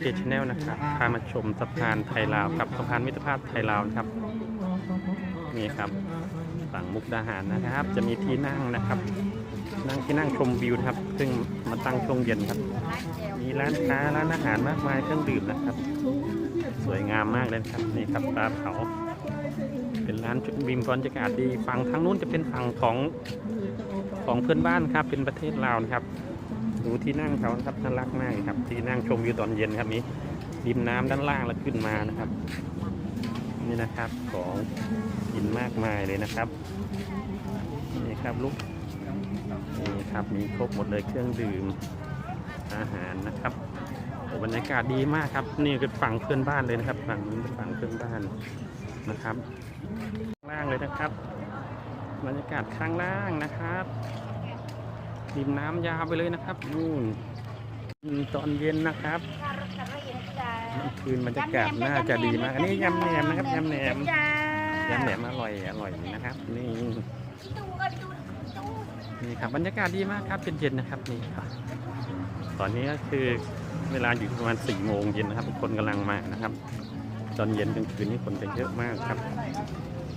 เจชแนลนะครับพามาชมสะพานไทยลาวกับสะพานมิตรภาพไทยลาวนะครับนี่ครับฝั่งมุกดาหารนะครับ จะมีที่นั่งนะครับ นั่งที่นั่งชมวิวครับ ซึ่งมาตั้งช่วงเย็นครับ มีร้านค้าร้านอาหารมากมายเครื่องดื่มนะครับ สวยงามมากเลยครับนี่ครับปลาเผาเป็นร้านจุดวิมบรรยากาศดีฝั่งทางนู้นจะเป็นฝั่งของของเพื่อนบ้านครับเป็นประเทศลาวนะครับ ดูที่นั่งเขาครับน่ารักมากครับ ที่นั่งชมวิวตอนเย็นครับนี้ริมน้ำด้านล่างแล้วขึ้นมานะครับ นี่นะครับของกินมากมายเลยนะครับนี่ครับลูกนี่ครับมีครบหมดเลยเครื่องดื่มอาหารนะครับอ้บรรยากาศดีมากครับ นี่คือฝั่งเพื่อนบ้านเลยนะครับ ฝั่งนี้เป็นฝั่งเพื่อนบ้านนะครับข้างล่างเลยนะครับ บรรยากาศข้างล่างนะครับ ริมน้ำยาวไปเลยนะครับนู่นอืมตอนเย็นนะครับกลางคืนบรรยากาศน่าจะดีมากอันนี้ยำแหนมนะครับยำแหนมยำแหนมอร่อยอร่อยนะครับนี่นี่ครับบรรยากาศดีมากครับเย็นๆนะครับนี่ครับตอนนี้ก็คือเวลาอยู่ประมาณสี่โมงเย็นนะครับคนกำลังมานะครับ ตอนเย็นกลางคืนนี่คนจะเยอะมากครับ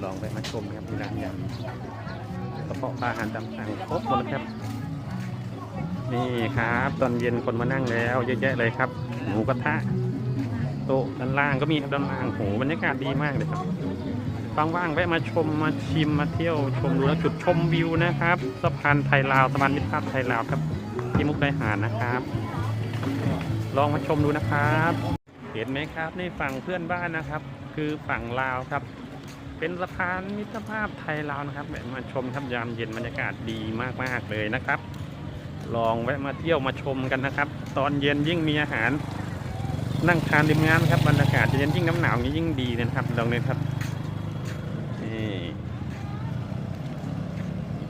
ลองไปมาชมครับที่ร้านยำกระเพาะปลาอาหารตามสั่งครบหมดเลยครับ นี่ครับ ตอนเย็นคนมานั่งแล้วเยอะแยะเลยครับ หมูกระทะโต๊ะด้านล่างก็มีครับด้านล่างโหบรรยากาศดีมากเลยครับว่างๆแวะมาชมมาชิมมาเที่ยวชมดูแล้วจุดชมวิวนะครับสะพานไทยลาวสะพานมิตรภาพไทยลาวครับที่มุกไดหารนะครับ ลองมาชมดูนะครับ เห็นไหมครับนี่ฝั่งเพื่อนบ้านนะครับ คือฝั่งลาวครับ เป็นสะพานมิตรภาพไทยลาวนะครับแวะมาชมครับยามเย็นบรรยากาศดีมากๆเลยนะครับ ลองแวะมาเที่ยวมาชมกันนะครับ ตอนเย็นยิ่งมีอาหาร นั่งทานริมน้ำครับบรรยากาศจะเย็นยิ่งน้ำหนาวนี้ยิ่งดีนะครับลองเลยครับนี่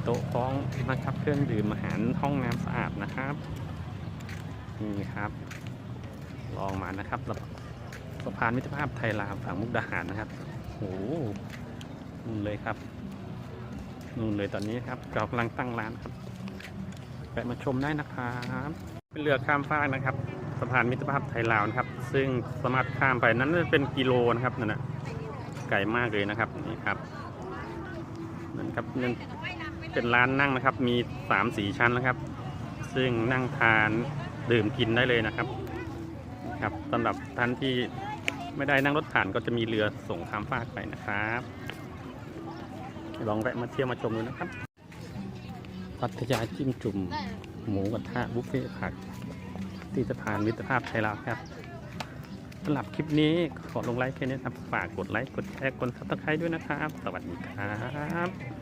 โต๊ะฟ้องนะครับเครื่องดื่มอาหารห้องน้ำสะอาดนะครับนี่ครับ ลองมานะครับสะพานมิตรภาพไทยลาวฝั่งมุกดาหารนะครับโอ้โหนู่นเลยครับนู่นเลยตอนนี้ครับเรากำลังตั้งร้านครับ แวะมาชมได้นะครับเป็นเรือข้ามฟากนะครับสะพานมิตรภาพไทยลาวนะครับ ซึ่งสามารถข้ามไปนั้นเป็นกิโลนะครับนั่นนะไกลมากเลยนะครับนี่ครับนั่นครับนั่นเป็นร้านนั่งนะครับ มีสามสีชั้นนะครับ ซึ่งนั่งทานดื่มกินได้เลยนะครับ ครับสำหรับท่านที่ไม่ได้นั่งรถผ่านก็จะมีเรือส่งข้ามฟากไปนะครับ ลองแวะมาเที่ยวมาชมดูนะครับ พัทยาจิ้มจุ่ม หมูกระทะบุฟเฟ่ผัก ที่สะพานมิตรภาพไทยลาวครับสำหรับคลิปนี้ขอลงไลค์แค่นี้ครับฝากกดไลค์กดแชร์กดซับสไครต์ด้วยนะครับ สวัสดีครับ